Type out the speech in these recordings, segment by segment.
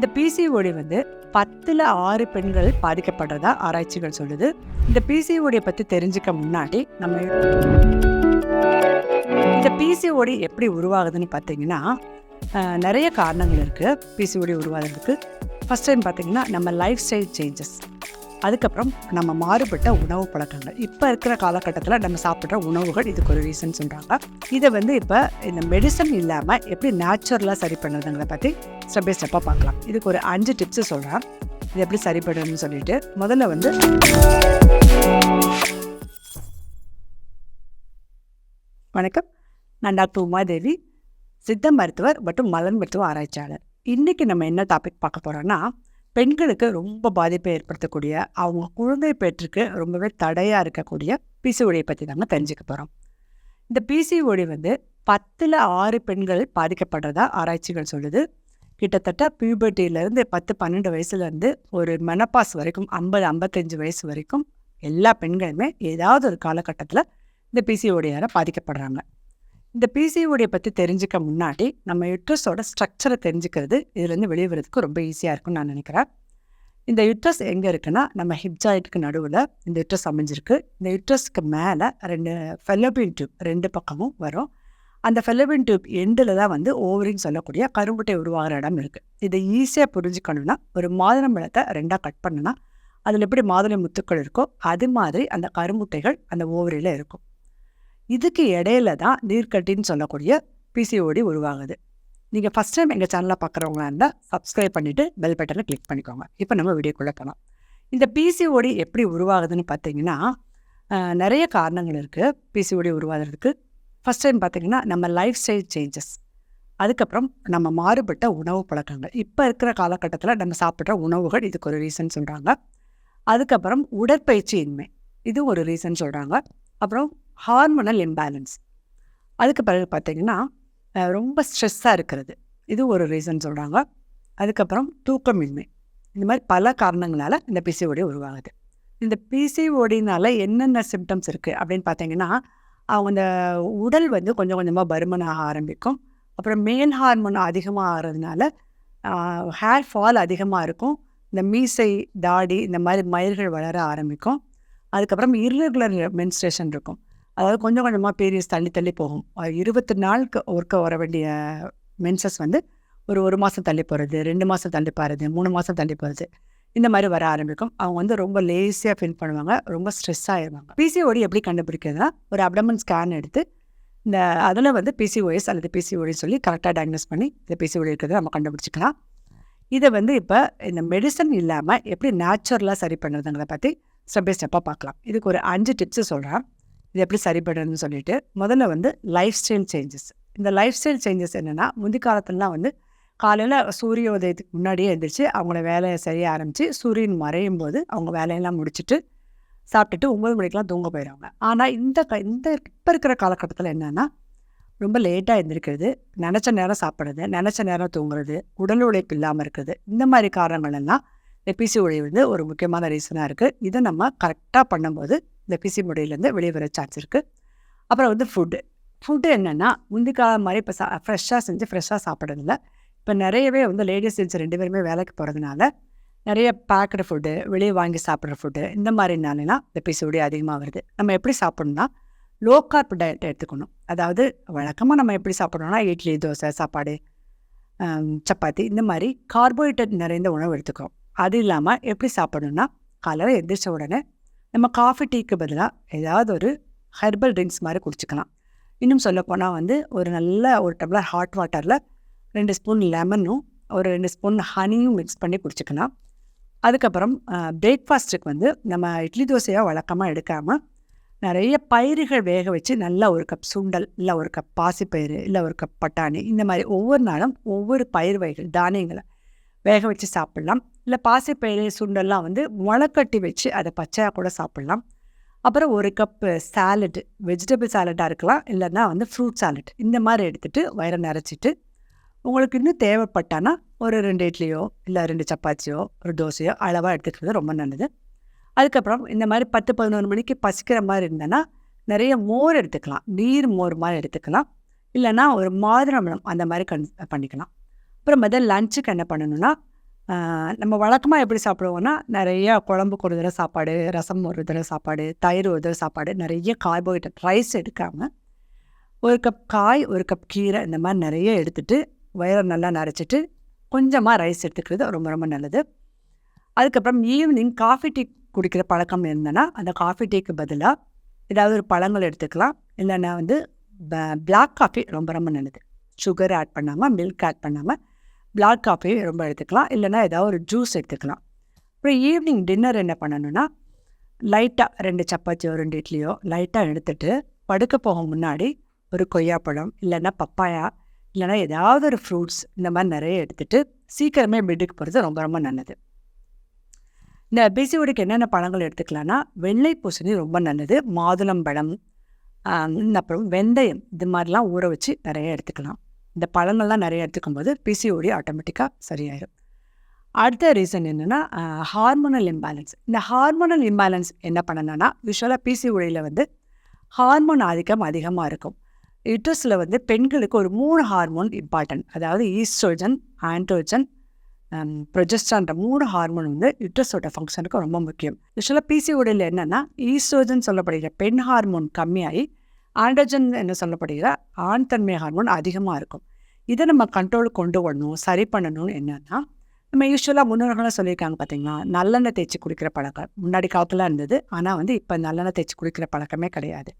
இந்த பிசிஓடி வந்து பத்தில் ஆறு பெண்கள் பாதிக்கப்படுறதா ஆராய்ச்சிகள் சொல்லுது. இந்த பிசிஓடியை பற்றி தெரிஞ்சுக்க முன்னாடி நம்ம இந்த பிசிஓடி எப்படி உருவாகுதுன்னு பார்த்தீங்கன்னா நிறைய காரணங்கள் இருக்குது பிசிஓடி உருவாகிறதுக்கு. ஃபஸ்ட் டைம் பார்த்தீங்கன்னா நம்ம லைஃப் ஸ்டைல் சேஞ்சஸ் அதுக்கப்புறம் நம்ம மாறுபட்ட உணவு பழக்கங்கள். இப்போ இருக்கிற காலகட்டத்தில் நம்ம சாப்பிட்ற உணவுகள் இதுக்கு ஒரு ரீசன் சொல்கிறாங்க இதை வந்து இப்போ இந்த மெடிசன் இல்லாமல் எப்படி நேச்சுரலாக சரி பண்ணுறதுங்கிறத பற்றி ஸ்டெப் பை ஸ்டெப்பாக பார்க்கலாம். இதுக்கு ஒரு அஞ்சு டிப்ஸு சொல்கிறேன் இது எப்படி சரி பண்ணணும்னு சொல்லிட்டு முதல்ல வந்து வணக்கம். நான் டாக்டர் உமாதேவி சித்த மருத்துவர் மற்றும் மலர் மருத்துவ ஆராய்ச்சியாளர். இன்றைக்கி நம்ம என்ன டாபிக் பார்க்க போகிறோன்னா பெண்களுக்கு ரொம்ப பாதிப்பை ஏற்படுத்தக்கூடிய அவங்க குழந்தை பெற்றுக்கு ரொம்பவே தடையாக இருக்கக்கூடிய பிசிஓடியை பற்றி நம்ம தெரிஞ்சுக்க போகிறோம் இந்த பிசிஓடி வந்து பத்தில் ஆறு பெண்கள் பாதிக்கப்படுறதா ஆராய்ச்சிகள் சொல்லுது. கிட்டத்தட்ட பியூபர்ட்டியிலேருந்து பத்து பன்னெண்டு வயசுலேருந்து ஒரு மெனப்பாஸ் வரைக்கும் ஐம்பது ஐம்பத்தஞ்சு வயசு வரைக்கும் எல்லா பெண்களுமே ஏதாவது ஒரு காலகட்டத்தில் இந்த பிசிஓடியால் பாதிக்கப்படுறாங்க. இந்த பிசிஓடியை பற்றி தெரிஞ்சுக்க முன்னாடி நம்ம யுட்ரஸோட ஸ்ட்ரக்சரை தெரிஞ்சுக்கிறது இதுலேருந்து வெளியே வரதுக்கு ரொம்ப ஈஸியாக இருக்கும்னு நான் நினைக்கிறேன். இந்த யுட்ரஸ் எங்கே இருக்குன்னா நம்ம ஹிப் ஜாயிண்ட்டுக்கு நடுவில் இந்த யுட்ரஸ் அமைஞ்சிருக்கு. இந்த யுட்ரஸ்க்கு மேலே ரெண்டு ஃபெல்லோபின் டியூப் ரெண்டு பக்கமும் வரும். அந்த ஃபெல்லோபின் டியூப் எண்டில் தான் வந்து ஓவரின்னு சொல்லக்கூடிய கரும்புட்டை உருவாகிற இடம் இருக்குது இதை ஈஸியாக புரிஞ்சுக்கணும்னா ஒரு மாதுளம் பழத்தை ரெண்டாக கட் பண்ணுனா அதில் எப்படி மாதுளை முத்துக்கள் இருக்கோ அது மாதிரி அந்த கருமுட்டைகள் அந்த ஓவரியில் இருக்கும். இதுக்கு இடையில தான் நீர்க்கட்டின்னு சொல்லக்கூடிய பிசிஓடி உருவாகுது. நீங்கள் ஃபஸ்ட் டைம் எங்கள் சேனலை பார்க்குறவங்களா இருந்தால் சப்ஸ்கிரைப் பண்ணிவிட்டு பெல் பட்டனை கிளிக் பண்ணிக்கோங்க. இப்போ நம்ம வீடியோக்குள்ளே போகலாம் இந்த பிசிஓடி எப்படி உருவாகுதுன்னு பார்த்தீங்கன்னா நிறைய காரணங்கள் இருக்குது பிசிஓடி உருவாகிறதுக்கு. ஃபஸ்ட் டைம் பார்த்திங்கன்னா நம்ம லைஃப் ஸ்டைல் சேஞ்சஸ் அதுக்கப்புறம் நம்ம மாறுபட்ட உணவு பழக்கங்கள். இப்போ இருக்கிற காலகட்டத்தில் நம்ம சாப்பிட்ற உணவுகள் இதுக்கு ஒரு ரீசன் சொல்கிறாங்க அதுக்கப்புறம் உடற்பயிற்சி இன்மை. இது ஒரு ரீசன் சொல்கிறாங்க அப்புறம் ஹார்மோனல் இம்பேலன்ஸ் அதுக்கு பிறகு பார்த்திங்கன்னா ரொம்ப ஸ்ட்ரெஸ்ஸாக இருக்கிறது. இது ஒரு ரீசன் சொல்கிறாங்க அதுக்கப்புறம் தூக்கமின்மை. இந்த மாதிரி பல காரணங்களால் இந்த பிசிஓடி உருவாகுது. இந்த பிசிஓடினால என்னென்ன சிம்டம்ஸ் இருக்குது அப்படின்னு பார்த்தீங்கன்னா அவங்க இந்த உடல் வந்து கொஞ்சம் கொஞ்சமாக பருமனாக ஆரம்பிக்கும். அப்புறம் மேல் ஹார்மோன் அதிகமாக ஆகிறதுனால ஹேர் ஃபால் அதிகமாக இருக்கும். இந்த மீசை தாடி இந்த மாதிரி மயிர்கள் வளர ஆரம்பிக்கும். அதுக்கப்புறம் இர்ரெகுலர் மென்ஸ்ட்ரேஷன் இருக்கும். அதாவது கொஞ்சம் கொஞ்சமாக பீரியட்ஸ் தள்ளி தள்ளி போகும். இருபத்தி நாளுக்கு ஒர்க்க வர வேண்டிய மென்சஸ் வந்து ஒரு ஒரு மாதம் தள்ளி போகிறது ரெண்டு மாதம் தள்ளி போகிறது மூணு மாதம் தள்ளி போகிறது இந்த மாதிரி வர ஆரம்பிக்கும். அவங்க வந்து ரொம்ப லேசியாக ஃபீல் பண்ணுவாங்க. ரொம்ப ஸ்ட்ரெஸ் ஆகிடுவாங்க பிசிஓடி எப்படி கண்டுபிடிக்கிறதுனா ஒரு அப்டமன் ஸ்கேன் எடுத்து இந்த அதில் வந்து பிசிஓஎஸ் அல்லது பிசிஓடி சொல்லி கரெக்டாக டயக்னோஸ் பண்ணி இந்த பிசிஓடி இருக்கிறத நம்ம கண்டுபிடிச்சிக்கலாம். இதை வந்து இப்போ இந்த மெடிசன் இல்லாமல் எப்படி நேச்சுரலாக சரி பண்ணுறதுங்கிறத பற்றி ஸ்டெப் பை ஸ்டெப்பாக பார்க்கலாம். இதுக்கு ஒரு அஞ்சு டிப்ஸு சொல்கிறேன் இது எப்படி சரி பண்ணுறதுன்னு சொல்லிட்டு முதல்ல வந்து லைஃப் ஸ்டைல் சேஞ்சஸ் இந்த லைஃப் ஸ்டைல் சேஞ்சஸ் என்னென்னா முந்தி காலத்துலலாம் வந்து காலையில் சூரிய உதயத்துக்கு முன்னாடியே எழுந்திரிச்சு அவங்கள வேலையை செய்ய ஆரம்பித்து சூரியன் மறையும் போது அவங்க வேலையெல்லாம் முடிச்சுட்டு சாப்பிட்டுட்டு ஒம்பது மணிக்கெலாம் தூங்க போயிடுவாங்க. ஆனால் இந்த க இந்த இப்போ இருக்கிற காலகட்டத்தில் என்னென்னா ரொம்ப லேட்டாக எழுந்திருக்கிறது நினச்ச நேரம் சாப்பிட்றது நினச்ச நேரம் தூங்குறது உடல் உழைப்பு இல்லாமல் இருக்கிறது இந்த மாதிரி காரணங்கள் எல்லாம் இந்த உழைவு வந்து ஒரு முக்கியமான ரீசனாக இருக்குது இதை நம்ம கரெக்டாக பண்ணும்போது இந்த பிசி முறையிலேருந்து வெளியே வர சான்ஸ் இருக்குது அப்புறம் வந்து ஃபுட்டு ஃபுட்டு என்னென்னா முந்தி காலம் மாதிரி இப்போ சா ஃப்ரெஷ்ஷாக செஞ்சு ஃப்ரெஷ்ஷாக சாப்பிட்றதில்ல. இப்போ நிறையவே வந்து லேடிஸ் ஜென்ஸ் ரெண்டு பேருமே வேலைக்கு போகிறதுனால நிறைய பேக்கடு ஃபுட்டு வெளியே வாங்கி சாப்பிட்ற ஃபுட்டு இந்த மாதிரினாலனா இந்த பிசிஓடி அதிகமாக வருது. நம்ம எப்படி சாப்பிட்ணும்னா லோ கார்ப் டயட் எடுத்துக்கணும். அதாவது வழக்கமாக நம்ம எப்படி சாப்பிட்றோம்னா இட்லி தோசை சாப்பாடு சப்பாத்தி இந்த மாதிரி கார்போஹைட்ரேட் நிறைந்த உணவு எடுத்துக்கிறோம். அது இல்லாமல் எப்படி சாப்பிடணும்னா காலையில் எந்திரிச்ச உடனே நம்ம காஃபி டீக்கு பதிலாக ஏதாவது ஒரு ஹெர்பல் ட்ரிங்க்ஸ் மாதிரி குடிச்சிக்கலாம். இன்னும் சொல்லப்போனால் வந்து ஒரு நல்ல ஒரு டம்ளர் ஹாட் வாட்டரில் ரெண்டு ஸ்பூன் லெமனும் ஒரு ரெண்டு ஸ்பூன் ஹனியும் மிக்ஸ் பண்ணி குடிச்சிக்கலாம். அதுக்கப்புறம் பிரேக்ஃபாஸ்ட்டுக்கு வந்து நம்ம இட்லி தோசையாக வழக்கமாக எடுக்காமல் நிறைய பயிர்கள் வேக வச்சு நல்லா ஒரு கப் சுண்டல் இல்லை ஒரு கப் பாசிப்பயிறு இல்லை ஒரு கப் பட்டாணி இந்த மாதிரி ஒவ்வொரு நாளும் ஒவ்வொரு பயிர் வகைகள் தானியங்களை வேக வச்சு சாப்பிட்லாம். இல்லை பாசிப்பயிறு சுண்டெல்லாம் வந்து முளைக்கட்டி வச்சு அதை பச்சையாக கூட சாப்பிட்லாம். அப்புறம் ஒரு கப்பு சாலட் வெஜிடபிள் சாலட்டாக இருக்கலாம். இல்லைன்னா வந்து ஃப்ரூட் சாலட் இந்த மாதிரி எடுத்துகிட்டு வயிறை நிறச்சிட்டு உங்களுக்கு இன்னும் தேவைப்பட்டானா ஒரு ரெண்டு இட்லியோ இல்லை ரெண்டு சப்பாத்தியோ ஒரு தோசையோ அளவாக எடுத்துக்கிறது ரொம்ப நல்லது. அதுக்கப்புறம் இந்த மாதிரி பத்து பதினோரு மணிக்கு பசிக்கிற மாதிரி இருந்தேன்னா நிறைய மோர் எடுத்துக்கலாம். நீர் மோர் மாதிரி எடுத்துக்கலாம். இல்லைன்னா ஒரு மாதுளம்பழம் அந்த மாதிரி கன் பண்ணிக்கலாம். அப்புறம் முதல் லஞ்சுக்கு என்ன பண்ணணும்னா நம்ம வழக்கமாக எப்படி சாப்பிடுவோம்னா நிறைய குழம்புக்கு ஒரு தடவை சாப்பாடு ரசம் ஒரு தடவை சாப்பாடு தயிர் ஒரு தடவை சாப்பாடு நிறைய கார்போஹைட்ரேட் ரைஸ் எடுக்காமல் ஒரு கப் காய் ஒரு கப் கீரை இந்த மாதிரி நிறைய எடுத்துகிட்டு வயிறை நல்லா நரைச்சிட்டு கொஞ்சமாக ரைஸ் எடுத்துக்கிறது ரொம்ப ரொம்ப நல்லது. அதுக்கப்புறம் ஈவினிங் காஃபி டீ குடிக்கிற பழக்கம் இருந்தேன்னா அந்த காஃபி டீக்கு பதிலாக ஏதாவது ஒரு பழங்கள் எடுத்துக்கலாம். இல்லைன்னா வந்து பிளாக் காஃபி ரொம்ப ரொம்ப நல்லது. சுகர் ஆட் பண்ணாமல் மில்க் ஆட் பண்ணாமல் பிளாக் காஃபி ரொம்ப எடுத்துக்கலாம். இல்லைன்னா ஏதாவது ஒரு ஜூஸ் எடுத்துக்கலாம். அப்புறம் ஈவினிங் டின்னர் என்ன பண்ணணும்னா லைட்டாக ரெண்டு சப்பாத்தியோ ரெண்டு இட்லியோ லைட்டாக எடுத்துகிட்டு படுக்க போக முன்னாடி ஒரு கொய்யாப்பழம் இல்லைன்னா பப்பாயா இல்லைன்னா ஏதாவது ஒரு ஃப்ரூட்ஸ் இந்த மாதிரி நிறைய எடுத்துகிட்டு சீக்கிரமே பெட்டுக்கு போகிறது ரொம்ப ரொம்ப நல்லது. இந்த பிசிஓடிக்கு என்னென்ன பழங்கள் எடுத்துக்கலாம்னா வெள்ளை பூசணி ரொம்ப நல்லது. மாதுளம்பழம் அப்புறம் வெந்தயம் இது மாதிரிலாம் ஊற வச்சு நிறைய எடுத்துக்கலாம். இந்த பழங்கள்லாம் நிறைய எடுத்துக்கும் போது பிசிஓடி ஆட்டோமேட்டிக்காக சரியாயிடும் அடுத்த ரீசன் என்னென்னா ஹார்மோனல் இம்பேலன்ஸ் இந்த ஹார்மோனல் இம்பேலன்ஸ் என்ன பண்ணணும்னா யூஸ்வலாக பிசிஓடியில் வந்து ஹார்மோன் ஆதிக்கம் அதிகமாக இருக்கும். யூட்ரஸில் வந்து பெண்களுக்கு ஒரு மூணு ஹார்மோன் இம்பார்ட்டன்ட் அதாவது ஈஸ்ட்ரோஜன் ஆண்ட்ரோஜன் ப்ரொஜெஸ்ட்ரான்ற மூணு ஹார்மோன் வந்து யூட்ரஸோட ஃபங்க்ஷனுக்கு ரொம்ப முக்கியம். யூஸ்வலாக பிசிஓடியில் என்னென்னா ஈஸ்ட்ரோஜன் சொல்லப்படுகிற பெண் ஹார்மோன் கம்மியாகி ஆண்டஜன் என்ன சொல்லப்படுகிற ஆண் தன்மை ஹார்மோன் அதிகமாக இருக்கும். இதை நம்ம கண்ட்ரோல் கொண்டு வரணும் சரி பண்ணணும்னு என்னன்னா நம்ம யூஸ்வலாக முன்னோர்களாக சொல்லியிருக்காங்க பார்த்தீங்களா நல்லெண்ணெய் தேய்ச்சி குடிக்கிற பழக்கம். முன்னாடி காலத்தில் இருந்தது ஆனால் வந்து இப்போ நல்லெண்ணெய் தேய்ச்சி குடிக்கிற பழக்கமே கிடையாது.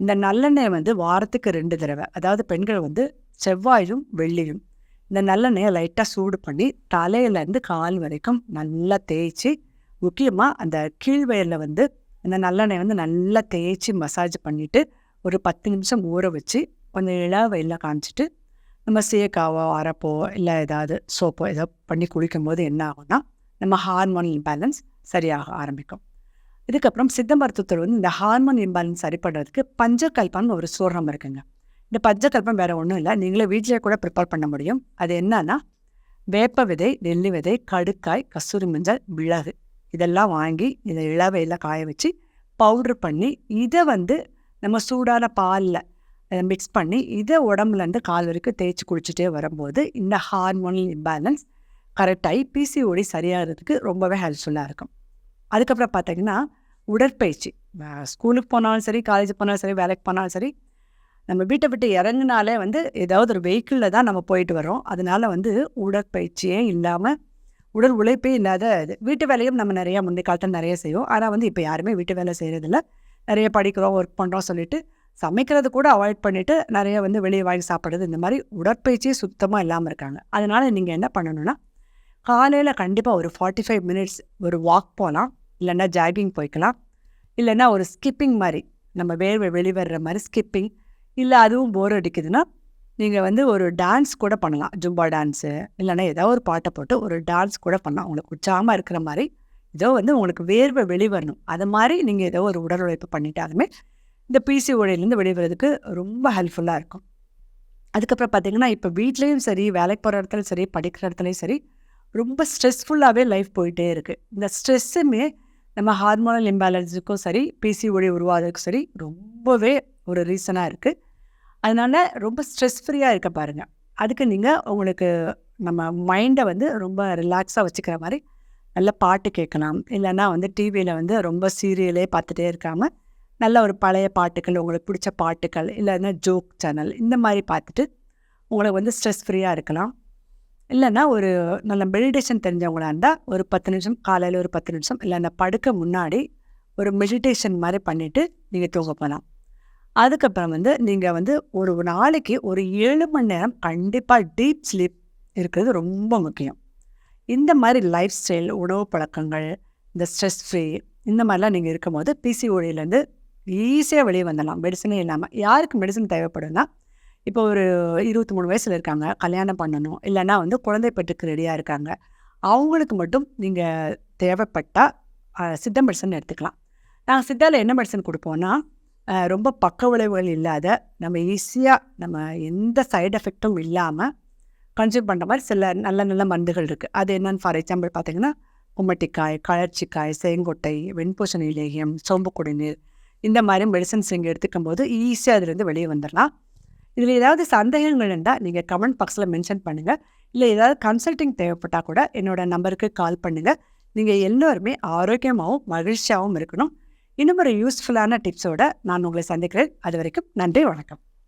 இந்த நல்லெண்ணெய் வந்து வாரத்துக்கு ரெண்டு தடவை அதாவது பெண்கள் வந்து செவ்வாயும் வெள்ளியும் இந்த நல்லெண்ணெயை லைட்டாக சூடு பண்ணி தலையிலேருந்து கால் வரைக்கும் நல்லா தேய்ச்சி முக்கியமாக அந்த கீழ்வயலில் வந்து இந்த நல்லெண்ணெய் வந்து நல்லா தேய்ச்சி மசாஜ் பண்ணிவிட்டு ஒரு பத்து நிமிஷம் ஊற வச்சு கொஞ்சம் இள வெயிலில் காமிச்சிட்டு நம்ம சீக்காவோ அரப்போ இல்லை ஏதாவது சோப்போ ஏதோ பண்ணி குளிக்கும்போது என்ன ஆகும்னா நம்ம ஹார்மோன் இம்பேலன்ஸ் சரியாக ஆரம்பிக்கும். இதுக்கப்புறம் சித்த மருத்துவத்தில் வந்து இந்த ஹார்மோன் இம்பேலன்ஸ் சரி பண்ணுறதுக்கு பஞ்சகல்பம்னு ஒரு சூரணம் இருக்குங்க. இந்த பஞ்சகல்பம் வேறு ஒன்றும் இல்லை நீங்களே வீட்டிலே கூட ப்ரிப்பேர் பண்ண முடியும். அது என்னன்னா வேப்ப விதை நெல்லி விதை கடுக்காய் கஸ்தூரி மஞ்சள் மிளகு இதெல்லாம் வாங்கி இதை இளவையில் காய வச்சு பவுட்ரு பண்ணி இதை வந்து நம்ம சூடான பாலில் மிக்ஸ் பண்ணி இதை உடம்புலேருந்து கால் வரைக்கும் தேய்ச்சி குளிச்சுட்டே வரும்போது இந்த ஹார்மோனல் இம்பேலன்ஸ் கரெக்டாகி பிசிஓடி சரியாகிறதுக்கு ரொம்பவே ஹெல்ப்ஃபுல்லாக இருக்கும். அதுக்கப்புறம் பார்த்தீங்கன்னா உடற்பயிற்சி. ஸ்கூலுக்கு போனாலும் சரி காலேஜ் போனாலும் சரி வேலைக்கு போனாலும் சரி நம்ம வீட்டை விட்டு இறங்குனாலே வந்து ஏதாவது ஒரு வெஹிக்கிளில் தான் நம்ம போயிட்டு வரோம் அதனால வந்து உடற்பயிற்சியே இல்லாமல் உடல் உழைப்பே இல்லாத இது. வீட்டு வேலையும் நம்ம நிறையா முந்தைய காலத்தில் நிறைய செய்வோம். ஆனால் வந்து இப்போ யாருமே வீட்டு வேலை செய்கிறதில்ல நிறைய படிக்கிறோம் ஒர்க் பண்ணுறோம் சொல்லிட்டு சமைக்கிறது கூட அவாய்ட் பண்ணிவிட்டு நிறைய வந்து வெளியே வாங்கி சாப்பிட்றது இந்த மாதிரி உடற்பயிற்சியே சுத்தமாக இல்லாமல் இருக்காங்க. அதனால் நீங்கள் என்ன பண்ணணும்னா காலையில் கண்டிப்பாக ஒரு ஃபார்ட்டி ஃபைவ் மினிட்ஸ் ஒரு வாக் போகலாம் இல்லைன்னா ஜாகிங் போய்க்கலாம். இல்லைன்னா ஒரு ஸ்கிப்பிங் மாதிரி நம்ம வேர்வை வெளிவர்ற மாதிரி ஸ்கிப்பிங் இல்லை அதுவும் போர் அடிக்குதுன்னா நீங்கள் வந்து ஒரு டான்ஸ் கூட பண்ணலாம். ஜும்பா டான்ஸு இல்லைன்னா ஏதோ ஒரு பாட்டை போட்டு ஒரு டான்ஸ் கூட பண்ணலாம். உங்களுக்கு உற்சாகமாக இருக்கிற மாதிரி ஏதோ வந்து உங்களுக்கு வேர்வை வெளிவரணும். அது மாதிரி நீங்கள் ஏதோ ஒரு உடல் உழைப்பு பண்ணிட்டாலுமே இந்த பிசி உடையிலேருந்து வெளிவரதுக்கு ரொம்ப ஹெல்ப்ஃபுல்லாக இருக்கும். அதுக்கப்புறம் பார்த்தீங்கன்னா இப்போ வீட்லேயும் சரி வேலைக்கு போகிற இடத்துலையும் சரி படிக்கிற இடத்துலையும் சரி ரொம்ப ஸ்ட்ரெஸ்ஃபுல்லாகவே லைஃப் போயிட்டே இருக்குது இந்த ஸ்ட்ரெஸ்ஸுமே நம்ம ஹார்மோனல் இம்பேலன்ஸுக்கும் சரி பிசி ஒளி உருவாகிறதுக்கும் சரி ரொம்பவே ஒரு ரீசனாக இருக்குது அதனால் ரொம்ப ஸ்ட்ரெஸ் ஃப்ரீயாக இருக்க பாருங்கள் அதுக்கு நீங்கள் உங்களுக்கு நம்ம மைண்டை வந்து ரொம்ப ரிலாக்ஸாக வச்சுக்கிற மாதிரி நல்ல பாட்டு கேட்கலாம். இல்லைன்னா வந்து டிவியில் வந்து ரொம்ப சீரியலே பார்த்துட்டே இருக்காமல் நல்ல ஒரு பழைய பாட்டுகள் உங்களுக்கு பிடிச்ச பாட்டுகள் இல்லைன்னா ஜோக் சேனல் இந்த மாதிரி பார்த்துட்டு உங்களுக்கு வந்து ஸ்ட்ரெஸ் ஃப்ரீயாக இருக்கலாம். இல்லைன்னா ஒரு நல்ல மெடிடேஷன் தெரிஞ்சவங்களா இருந்தால் ஒரு பத்து நிமிஷம் காலையில் ஒரு பத்து நிமிஷம் இல்லைன்னா படுக்க முன்னாடி ஒரு மெடிடேஷன் மாதிரி பண்ணிவிட்டு நீங்கள் தூங்க போகலாம் அதுக்கப்புறம் வந்து நீங்கள் வந்து ஒரு நாளைக்கு ஒரு ஏழு மணி நேரம் கண்டிப்பாக டீப் ஸ்லீப் இருக்கிறது ரொம்ப முக்கியம். இந்த மாதிரி லைஃப் ஸ்டைல் உணவு பழக்கங்கள் இந்த ஸ்ட்ரெஸ் ஃப்ரீ இந்த மாதிரிலாம் நீங்கள் இருக்கும்போது பிசிஓடியிலேருந்து ஈஸியாக வெளியே வந்துடலாம். மெடிசனே இல்லாமல் யாருக்கு மெடிசன் தேவைப்படும்னா இப்போ ஒரு இருபத்தி மூணு வயசில் இருக்காங்க கல்யாணம் பண்ணணும் இல்லைன்னா வந்து குழந்தை பெற்றுக்கு ரெடியாக இருக்காங்க. அவங்களுக்கு மட்டும் நீங்கள் தேவைப்பட்டால் சித்த மெடிசன் எடுத்துக்கலாம். நாங்கள் சித்தாவில் என்ன மெடிசன் கொடுப்போம்னா ரொம்ப பக்க விளைவுகள் இல்லாத நம்ம ஈஸியாக நம்ம எந்த சைடு எஃபெக்ட்டும் இல்லாமல் கன்சியூம் பண்ணுற மாதிரி சில நல்ல நல்ல மருந்துகள் இருக்குது அது என்னென்னு ஃபார் எக்ஸாம்பிள் பார்த்தீங்கன்னா கும்மட்டிக்காய் கழற்சிக்காய் செங்கொட்டை வெண்பூசணி இலேகியம் சோம்பு குடிநீர் இந்த மாதிரி மெடிசன்ஸ் நீங்கள் எடுத்துக்கும் போது ஈஸியாக அதுலேருந்து வெளியே வந்துடலாம் இதில் ஏதாவது சந்தேகங்கள் இருந்தால் நீங்கள் கமெண்ட் பாக்ஸில் மென்ஷன் பண்ணுங்கள் இல்லை ஏதாவது கன்சல்டிங் தேவைப்பட்டால் கூட என்னோட நம்பருக்கு கால் பண்ணுங்கள் நீங்கள் எல்லோருமே ஆரோக்கியமாகவும் மகிழ்ச்சியாகவும் இருக்கணும். இன்னும் ஒரு யூஸ்ஃபுல்லான டிப்ஸோட நான் உங்களை சந்திக்கிறேன். அது வரைக்கும் நன்றி வணக்கம்.